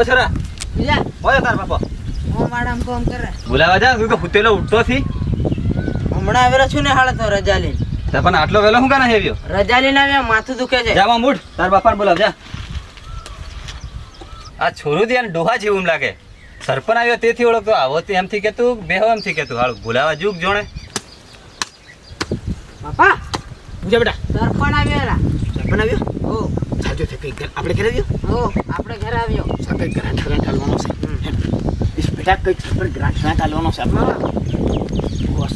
ઓ છોરા બીજા ઓય તાર બાપા. હું માડમ કોમ કરે. બોલાવા જા તું તો હુતેલો ઉઠતો થી. હમણાં આવેલો છું ને હાલ તો રજા લઈને તે પણ આટલો વેલો હું કાના હેવ્યો? રજા લઈને આવ્યા માથું દુખે છે. જા મૂઠ તાર બાપાને બોલાવ જા. આ છોરું ધ્યાન ડોહા જેવું લાગે. સરપંચ આવ્યો તેથી ઓળખતો આવો તે એમથી કેતું બેહો એમથી કેતું. હાલ બોલાવા જુગ જોણે. બાપા પૂજા બેટા. સરપણ આવ્યો સરપંચ આવ્યો? ઓ. ચાલજો છે કઈ આપણે ઘરે આવ્યો? હો આપણે ઘરે આવ્યો. સાથે ગ્રાન્ટ ગ્રાન્ટ હાલવાનો છે. બેટા કઈ સરપંચ ગ્રાન્ટ ગ્રાન્ટ હાલવાનો છે આપણો. ઓ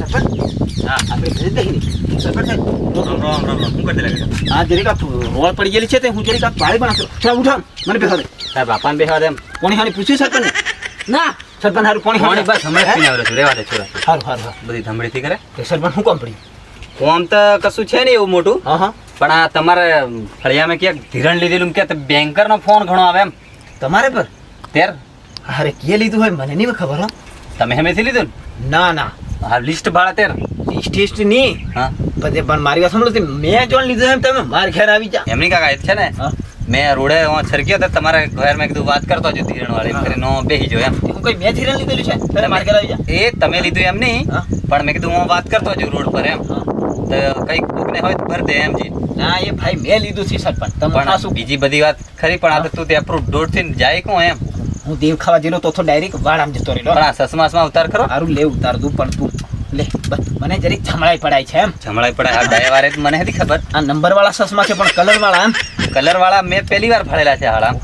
હા. આપણે ઘરે જ નહીં. સરપંચ સાહેબ, રામ રામ રામ હું લાગે આ જરીક રોડ પડી ગયેલી છે તે હું જરીક આ પાણી બનાવતો ચાલ ઉઠાવ મને બેસા દે. બાપાને બેહવા દે પાણી હાની પૂછ્યું સરપંચ ના. સરપંચ હારું પાણી હારું બસ હમણાં પીને આવ્યો છું. રેવા દે છોરા હારું હારું બધી ધમડીથી કરે? સરપંચ શું કામ તો કશું છે નહીં એવું મોટું. હા હા. પણ આ તમારે ફળિયામાં ક્યાંક ધીરણ લીધેલું કે બેન્કરનો ફોન ઘણો આવે એમ. તમારે પર? ત્યાર અરે કે લીધું હોય મને નહીં ખબર હો. તમે હમેથી લીધું ના? ના હા લિસ્ટ ભાડા તેર. લિસ્ટ લિસ્ટ નહીં. હા. પછી પણ મારી વાત સાંભળો મેં જોણ લીધું એમ તમે માર ઘેર આવી જા એમની કાકા એ છે ને? મેં રોડે હું છરક્યો હતો તમારે ઘર મેં કીધું વાત કરતો જો ધીરણ વાળી એમ કરીને હું બેસી જો એમ. કોઈ મેં ધીરણ લીધેલું છે? તમે માર ઘેર આવી જા એ તમે લીધું એમ નહીં પણ મેં કીધું હું વાત કરતો જો રોડ પર એમ. તો કંઈક કોકને હોય તો ભર દે એમ જી. ના એ ભાઈ મેં લીધું છે સરપંચ. તમે શું બીજી બધી વાત ખરી પણ આપણે તું તે અપ્રૂવ દોઢથી જાય કો એમ? હું દેવ ખાવા જેલો તો ડાયરેક્ટ વાડામ જતો રહેલો. હા આ સસમાસમાં ઉતાર ખરો. સારું લે ઉતાર દઉં પણ તું લે મને જરીક જમણાઈ પડાય છે એમ. જમળાઈ પડાય આ ડાય વારે મને નથી ખબર. આ નંબર વાળા સસમા છે પણ કલર વાળા એમ. કલર વાળા મેં પહેલી વાર ફળેલા છે હાળા.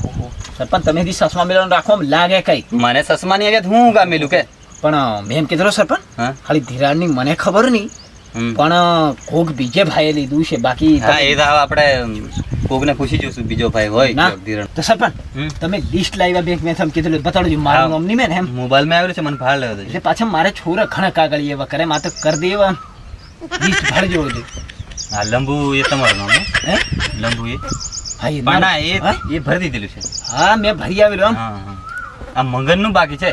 સરપંચ તમે દી સસમા મેળવવાનું રાખો લાગે કઈ. મને સસમા ની આવ્યા તો હું ગામેલું કે? પણ મેં એમ કીધું સરપંચ હા? ખાલી ધિરાણની મને ખબર નહીં. પણ કોક બીજે ભાઈએ લીધું છે બાકી હા એ તો આપણે કોકને પૂછી જોઈશું બીજો ભાઈ હોય ના. તો સરપંચ તમે લિસ્ટ લાવ્યા બેંક મેં તમે કીધું બતાડજો મારું હા. નામ નહીં મેં એમ. મોબાઈલમાં આવેલું છે મને ભાડ લેવો એટલે પાછા મારે છોરા ઘણા કાગળ એવા કરે માં તો કરી દે એવા. લિસ્ટ ભરજો બધું હા લંબુ એ તમારું નામ હે? લંબુ એ. હા એ ના એ એ ભરી દીધેલું છે. હા મેં ભરી આવેલું આમ હા આ મંગનનું બાકી છે?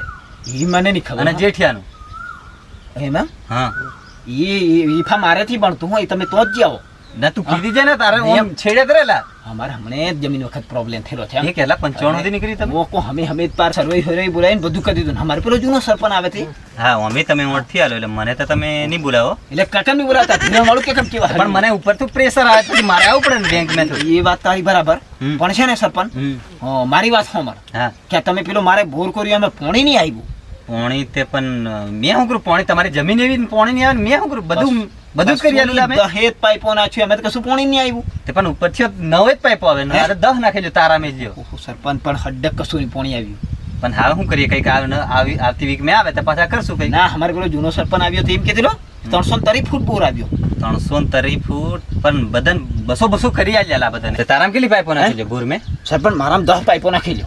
એ મને નહીં ખબર. અને જેઠિયાનું. એમ? હા. એ ઈફા મારેથી ભણતું હોય તમે તો જ જાઓ. ના તું કીધી છે ને તારે. ઓમ છેડે તરેલા? અમારે હમણે જ જમીન વખત પ્રોબ્લેમ થયેલો છે એ કેટલા પંચાણું થી નીકળી તમે? લોકો હમે હમે પાર સર્વે સર્વે બોલાવીને બધું કરી દીધું અમારે પેલો જૂનો સરપંચ આવે છે હા અમે તમે ઓળખી આલો એટલે મને તો તમે નહીં બોલાવો. એટલે કકમની બોલાતા વાળું કે કેમ કેવા? પણ મને ઉપરથી પ્રેશર આવે પછી મારે આવવું પડે ને બેંક મેં એ વાત તારી બરાબર. પણ છે ને સરપંચ મારી વાત સાંભળ. હા. કે તમે પેલો મારે બોર કર્યું અમે પોણી નહીં આવ્યું પોણી તે પણ મેં શું કરું પોણી તમારી જમીન એવી પોણી નહીં આવે મેં શું કરું? બધું બધું જ કરી આલું અમે. દહેજ પાઇપો નાખ્યું અમે તો કશું પોણી નહીં આવ્યું તે પણ ઉપરથી નવે જ પાઇપો આવે ને હે? દહ નાખેજો તારા મેં જો સરપંચ પણ હડક કશું નહીં પોણી આવ્યું પણ હા શું કરીએ કંઈક આવે ને આવી આવતી વીક મેં આવે તો પાછા કરશું કઈ ના અમારે પેલો જૂનો સરપંચ આવ્યો તો એમ કીધેલો ત્રણસો તરી ફૂટ બોર આવ્યો. ત્રણસો તરી ફૂટ પણ બદન બસો બસો કરી આલ્યા બધાને. તારામાં કેટલી પાઇપો નાખી ભૂર મેં? સરપંચ મારામાં દસ પાઇપો નાખી લો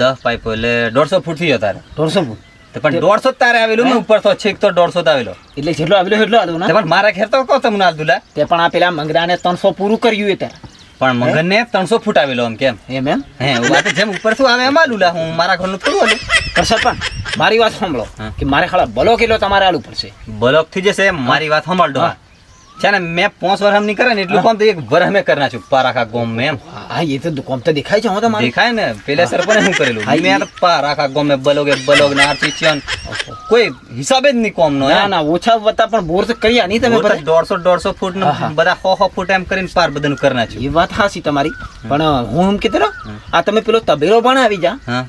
દસ પાઇપો એટલે દોઢસો ફૂટ થયો તારે. દોઢસો ફૂટ. પણ દોઢસો તારે આવેલું ને ઉપર તો છેક તો દોઢસો આવેલો. એટલે જેટલો આવેલો એટલો આવેલો તે પણ મારા ઘેર તો કહો તમને આલ દુલા. તે પણ આ પેલા મંગરાને ત્રણસો પૂરું કર્યું હતું પણ મગન ને ત્રણસો ફૂટ આવેલો એમ કેમ? એમ એમ? હે વાત જેમ ઉપર શું આવે એમ આલુલા હું મારા ઘરનું થોડું આલું પણ સરપંચ મારી વાત સાંભળો. કે મારે ખાલા બલોક એટલો તમારે આલું પડશે. બલોક થઈ જશે મારી વાત સંભાળજો. હા. છે ને મેં પાંચ વર્ષ નહીં કરે ને એટલું કોમ તો એક વર્ષ મેં કરી નાખ્યું પારાખા ગોમ મેં એમ. હા એ તો કોમ તો દેખાય છે હું તો દેખાય ને પેલા સરપંચે શું કરેલું? હા, મેં પારાખા ગોમ મેં બલોગે બલોગ ના. આરતી કોઈ હિસાબે જ નહીં કોમ નો ના ના ઓછા વત્તા પણ બોર તો કર્યા નહીં તમે બધા. દોઢસો દોઢસો ફૂટનું. બધા સો સો ફૂટ એમ કરીને પાર બધાનું કરી નાખ્યું એ વાત હાસી તમારી. પણ હું એમ કીધું આ તમે પેલો તબેલો પણ આવી જા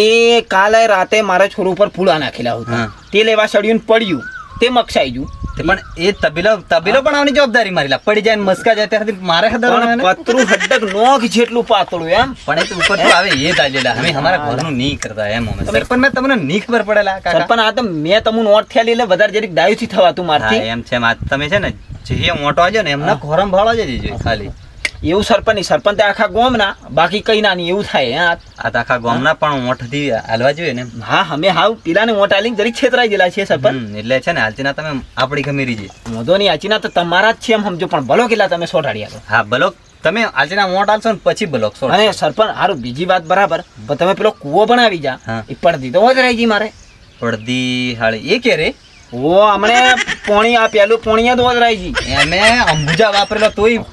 એ કાલે રાતે મારા છોરો ઉપર ફૂલા નાખેલા હતા. તે લેવા સડ્યું ને પડ્યું. તે મક્ષાઈ ગયું. પણ એ તબેલો તબેલો બનાવવાની જવાબદારી મારી લા. પડી જાય મસ્કા જાય ત્યારે મારે ખબર પતરું હડક નોખ જેટલું પાતળું એમ. પણ એ તો ઉપર તો આવે એ દાજેલા અમે અમારા ઘરનું નહીં કરતા એમ અમે સરપંચ મેં તમને નહીં ખબર પડેલા કાકા. સરપંચ આ તો મેં તમને નોટ થયા એટલે વધારે જરીક ડાયુથી થવાતું મારથી. એમ છે તમે છે ને જે મોટો આવજો ને એમના ઘોરમ ભાળો જ દેજો ખાલી. એવું સરપંચ નહીં સરપંચ તો આખા ગામના બાકી કઈ ના નહીં એવું થાય હા આ તો. આખા ગામના પણ ઓઠથી હાલવા જોઈએ ને હા અમે હાવ પેલાને મોટ આલીને જરીક છેતરાઈ ગયેલા છીએ સરપંચ. એટલે છે ને હાલતીના તમે આપણી ગમે છે મોદો ની આચીના તો તમારા જ છે એમ સમજો પણ ભલો કેટલા તમે સોટાડ્યા તો હા ભલો. તમે આજના મોટ આલશો ને પછી બ્લોક સો અને સરપંચ હારું બીજી વાત બરાબર પણ તમે પેલો કૂવો બનાવી જા. એ પણ દીધો જ રહી ગઈ મારે. પડદી હાળી. એ કે રે? ઓ અમને પોણી આ પેલું પોણી જ રહી છે એમે અંબુજા વાપરેલો તોય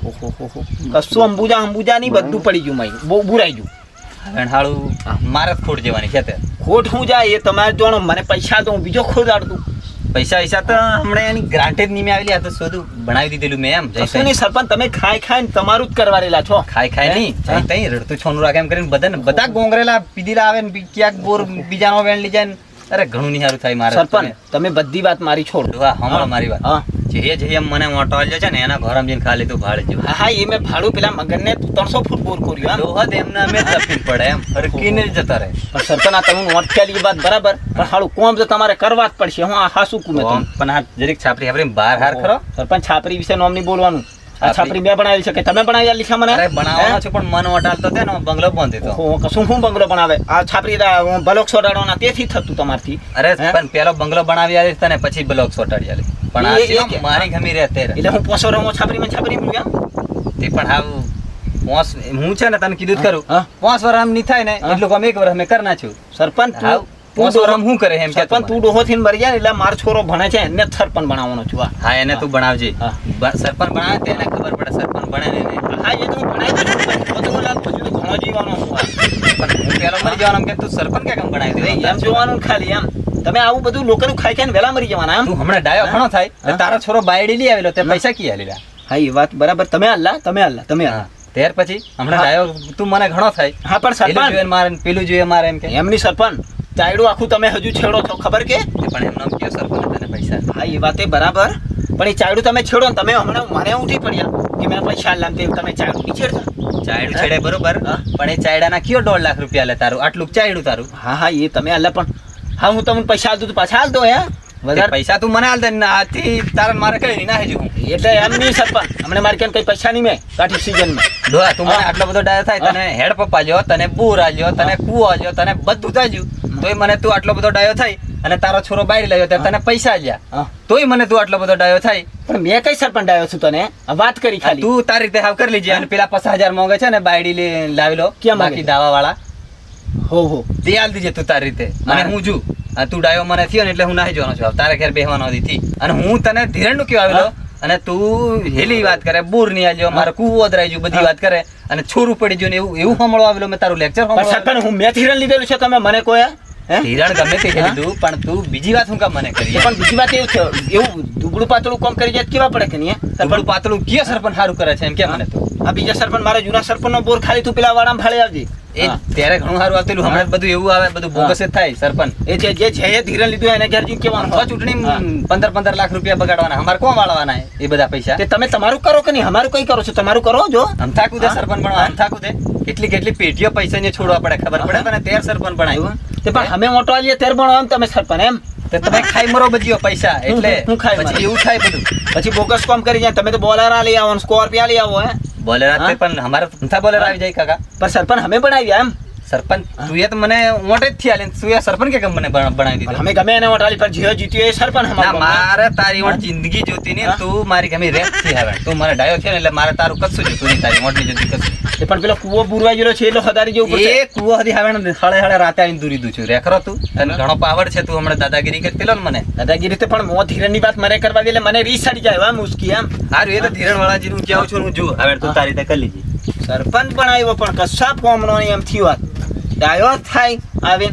કશું અંબુજા અંબુજા નહીં બધું પડી ગયું મારી બહુ બુરાઈ ગયું રણહાળું હાળું મારે જ ખોટ જવાની છે તે. ખોટ હું જાય એ તમારે જોણો મને પૈસા તો હું બીજો ખોટ આડતું. પૈસા પૈસા તો હમણાં એની ગ્રાન્ટેડ નીમે આવેલી. આ તો શોધું બનાવી દીધેલું મેં એમ. કશું નહીં સરપંચ તમે ખાઈ ખાઈને તમારું જ કરવા રેલા છો. ખાઈ ખાઈ નહીં? તઈ રડતું છોનું રાખે એમ કરીને બધાને બધા ગોંગરેલા પીધેલા આવે ને ક્યાંક બોર બીજાનો વેણ લઈ જાય ને. અરે ઘણું નહીં સારું થાય મારે સરપંચ તમે. બધી વાત મારી છોડ. હા હમણાં મારી વાત. જે જે એમ મને મોટો આલ્યો છે ને એના ઘર જઈને ખાલી તું ભાડે જો હા, એ મેં ભાડું પેલા મગનને ત્રણસો ફૂટ બોર કર્યું ડોહા એમને અમે તપી પડે એમ. હરકીને જતા રહે. પણ સરપંચ આ તમે નોટ ખ્યાલ એ વાત બરાબર પણ હાલું કોમ તો તમારે કરવા જ પડશે. હું આ હાસું કું મેં પણ આ જરીક છાપરી આપણે બહાર હાર ખરો? સરપંચ છાપરી વિશે નોમ નહીં બોલવાનું. આ છાપરી? છાપરી મેં છે કે તમે બનાવી આલી છે મને? અરે બનાવવાનો છે પણ મન વટાલતો તે ને બંગલો બંધ હતો કશું હું બંગલો બનાવે આ છાપરી બ્લોક સોટાડવાના તેથી થતું તમારથી. અરે પણ પેલો બંગલો બનાવી આલી તને પછી બ્લોક સોટાડી આલી. પણ આ મારી ગમી રહે તેરે. એટલે હું પોસો રમો છાપરી માં છાપરી મૂક્યા તે પણ હાવ પોસ હું છે ને તને કીધું જ કરું. પાંચ વાર આમ નહીં થાય ને. એટલું કામ એક વાર અમે કરી નાખ્યું. સરપંચ તું શું કરે એમ કે સરપંચ તું ડોહો થઈને મરી જાય એટલે મારો છોરો ભણે છે એને સરપંચ બનાવવાનો છું હા એને તું બનાવજે સરપંચ બનાવે તેને ખબર પડે સરપંચ બને ને. હા એ તો પણ લાગ ઘણો. પણ પેલો મરી જવાનો એમ કે તું સરપંચ કે કેમ બનાવી દે? એમ જોવાનું ખાલી એમ. તમે આવું બધું લોકોનું ખાઈ ખાઈને વહેલા મરી જવાના એમ? હમણાં ડાયો ઘણો થાય તારા છોરો બાયડી લઈ આવેલો તે પૈસા કી આલેલા? હા એ વાત બરાબર. તમે હલ્લા તમે હલ્લા તમે હા ત્યાર પછી હમણાં ડાયો તું મને ઘણો થાય. હા પણ સરપંચ. મારે પેલું જોઈએ મારે એમ કે. એમની સરપંચ. ચાયડું આખું તમે હજુ છેડો છો ખબર કે? પણ એમનો કયો સરપંચ તને પૈસા હા એ વાત બરાબર. પણ એ ચાયડું તમે છેડો ને તમે હમણાં મારે ઉઠી પડ્યા? કે મેં પૈસા આલ્લા તે તમે ચાયડું નહીં છેડતા ચાયડું છેડે બરોબર. પણ એ ચાયડાના કયો દોઢ લાખ રૂપિયા લે તારું? આટલું ચાયડું તારું? હા હા એ તમે હાલ પણ. હા હું તમને પૈસા આલતું પાછા હાલ દો હે. વધારે પૈસા તું મને હાલ દે ને આથી તારે મારે કઈ નહીં હજુ હું એટલે એમ નહીં સરપંચ હમણાં મારે કેમ કઈ પૈસા નહીં મેં કાઠી સિઝનમાં. ડોહા તું મને આટલો બધો ડાયો થાય તને હેડ પપ્પા જો તને બૂર આલ્યો તને કૂવો આલ્યો તને બધું તાજ્યું તોય મને તું આટલો બધો ડાયો થાય અને તારો છોરો બાયડી લાવ્યો ત્યારે તને પૈસા આલ્યા. હા. તોય મને તું આટલો બધો ડાયો થાય પણ મેં કઈ સરપંચ ડાયો છું તને? વાત કરી ખાલી. તું તારી રીતે હાવ કરી લેજે અને પેલા પચાસ હજાર માંગે છે ને બાયડી લાવી લો. કેમ બાકી દાવા વાળા હો હો. તે હાલ દીજે તું તારી રીતે. અને હું. જુ તું ડાયો મને થયો ને એટલે હું નાહી જવાનો છું. તારે ઘેર બેહવાનો નથી અને હું તને ધીરણનું કયો આવેલો. અને તું હેલી વાત કરે બૂરની આલ્યો. મારે કુવો દરાઈ ગયું બધી વાત કરે. અને છોરું પડી ગયું ને એવું એવું સાંભળવા આવેલો મેં તારું લેક્ચર હું મેં હિરણ લીધેલું છે તમે મને કોઈ હે? ધિરાણ ગમે તે હા? પણ તું બીજી વાત હું કામ મને કરી પણ બીજી વાત એવું થયો એવું દુબળું પાતળું કામ કરી જાય કેવા પડે કે નહીં દુબળું પાતળું કયો સરપંચ સારું કરે છે એમ કે મને તો? આ બીજા સરપંચ મારા જૂના સરપંચ નો બોર ખાલી તું પેલા વાળા ફાળી આવજે. એ ત્યારે ઘણું સારું આવતું હમણાં બધું એવું આવે બધું બોગસ જ થાય સરપંચ. એ જે જે જે ધીરણ લીધું એને ઘેર જઈને કેવાનું હવે ચૂંટણી પંદર પંદર લાખ રૂપિયા બગાડવાના અમારે કોણ વાળવાના એ? બધા પૈસા. તે તમે તમારું કરો કે નહીં? અમારું કઈ કરો છો? તમારું કરો જો. અમથા કુદે? સરપંચ બનવા અમથા કુદે કેટલી કેટલી પેટીઓ પૈસા ને છોડવા પડે ખબર પડે તને? તેર સરપંચ બનાવ્યું તે પણ અમે મોટો આવીએ ત્યારે પણ આમ તમે સરપંચ એમ. તો તમે ખાઈ મરો બજીઓ પૈસા એટલે હું ખાઈ પછી એવું થાય બધું. પછી બોગસ કામ કરી જાય તમે તો બોલેરા લઈ આવો સ્કોર્પિયા લઈ આવો હે? બોલેર? પણ અમારે બોલેર આવી જાય કાકા. પણ સરપંચ અમે બનાવ્યા એમ. સરપંચ તું તો મને મોટે જ થયા તું સરપંચ કે કેમ મને બનાવી દીધો? અમે ગમે એને વટાલી પર જીવ જીત્યો એ સરપંચ અમારો મારે તારી ઓટ જિંદગી જોતી ને તું મારી ગમે રેપથી હવે તું મારે ડાયો છે ને એટલે મારે તારું કશું જોતું નહીં તારી મોટની જોતી કશું એ પણ પેલો કૂવો બુરવાઈ ગયો છે એટલો હદારી જેવું એ કુવો હદી હવે હળે હળે રાતે આવીને દૂરી દઉં છું. રેખરો તું તને ઘણો પાવર છે તું હમણાં દાદાગીરી કરી પેલો ને મને. દાદાગીરી તો પણ મો ધીરણની વાત મને કરવા દે એટલે મને રીસ ચડી જાય એમ મુશ્કી એમ. હારું એ તો ધીરણ વાળાજી નું કેવું છું હું જો હવે તું તારી રીતે કરી લીધી સરપંચ પણ આવ્યો પણ કશા ફોર્મ નો એમ થયું વાત. ડાયો થાય આવે